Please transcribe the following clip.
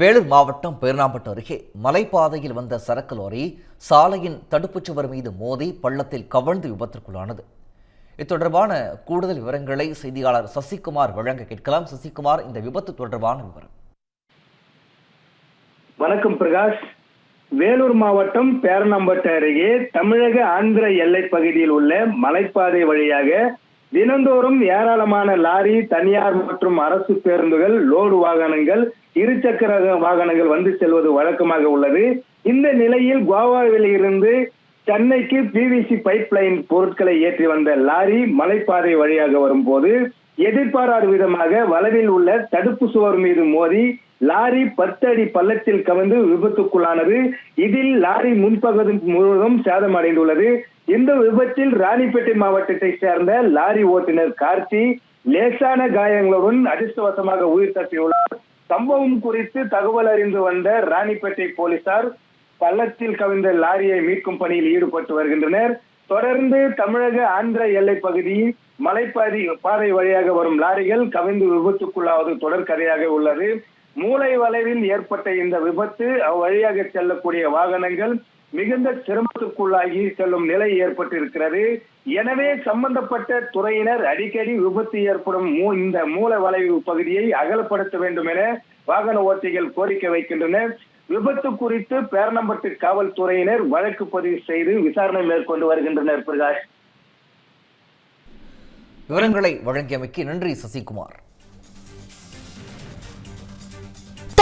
வேலூர் மாவட்டம் பேர்ணாம்பட்டு அருகே மலைப்பாதையில் வந்த சரக்கு லாரி சாலையின் தடுப்புச் சுவர் மீது மோதி பள்ளத்தில் கவழ்ந்து விபத்திற்குள்ளானது. இது தொடர்பான கூடுதல் விவரங்களை செய்தியாளர் சசிகுமார் வழங்க கேட்கலாம். சசிகுமார் இந்த விபத்து தொடர்பான விவரம். வணக்கம் பிரகாஷ். வேலூர் மாவட்டம் பேரணம்பட்டு அருகே தமிழக ஆந்திர எல்லை பகுதியில் உள்ள மலைப்பாதை வழியாக தினந்தோறும் ஏராளமான லாரி தனியார் மற்றும் அரசு பேருந்துகள் லோடு வாகனங்கள் இருசக்கர வாகனங்கள் வந்து செல்வது வழக்கமாக உள்ளது. இந்த நிலையில் கோவாவில் இருந்து சென்னைக்கு பிவிசி பைப் லைன் பொருட்களை ஏற்றி வந்த லாரி மலைப்பாதை வழியாக வரும்போது எதிர்பாராத விதமாக வலவில் உள்ள தடுப்பு சுவர் மீது மோதி லாரி பத்து அடி பள்ளத்தில் கவிழ்ந்து விபத்துக்குள்ளானது. இதில் லாரி முன்பகுதி முழுவதும் சேதமடைந்துள்ளது. இந்த விபத்தில் ராணிப்பேட்டை மாவட்டத்தை சேர்ந்த லாரி ஓட்டுநர் கார்த்தி லேசான காயங்களுடன் அதிர்ஷ்டவசமாக உயிர் தப்பியுள்ளார். சம்பவம் குறித்து தகவல் அறிந்து வந்த ராணிப்பேட்டை போலீசார் பள்ளத்தில் கவிழ்ந்த லாரியை மீட்கும் பணியில் ஈடுபட்டு வருகின்றனர். தொடர்ந்து தமிழக ஆந்திர எல்லை பகுதி மலைப்பாதி பாதை வழியாக வரும் லாரிகள் கவிழ்ந்து விபத்துக்குள்ளாவது தொடர்கதையாக உள்ளது. மூளை வளைவில் ஏற்பட்ட இந்த விபத்து அவ்வழியாக செல்லக்கூடிய வாகனங்கள் மிகுந்த சிரமத்துக்குள்ளாகி செல்லும் நிலை ஏற்பட்டிருக்கிறது. எனவே சம்பந்தப்பட்ட துறையினர் அடிக்கடி விபத்து ஏற்படும் இந்த மூல வளைவு பகுதியை அகலப்படுத்த வேண்டும் என வாகன ஓட்டிகள் கோரிக்கை வைக்கின்றனர். விபத்து குறித்து பேரணம்பட்டு காவல்துறையினர் வழக்கு பதிவு செய்து விசாரணை மேற்கொண்டு வருகின்றனர் பிரகாஷ். விவரங்களை வழங்கியமைக்கு நன்றி சசிகுமார்.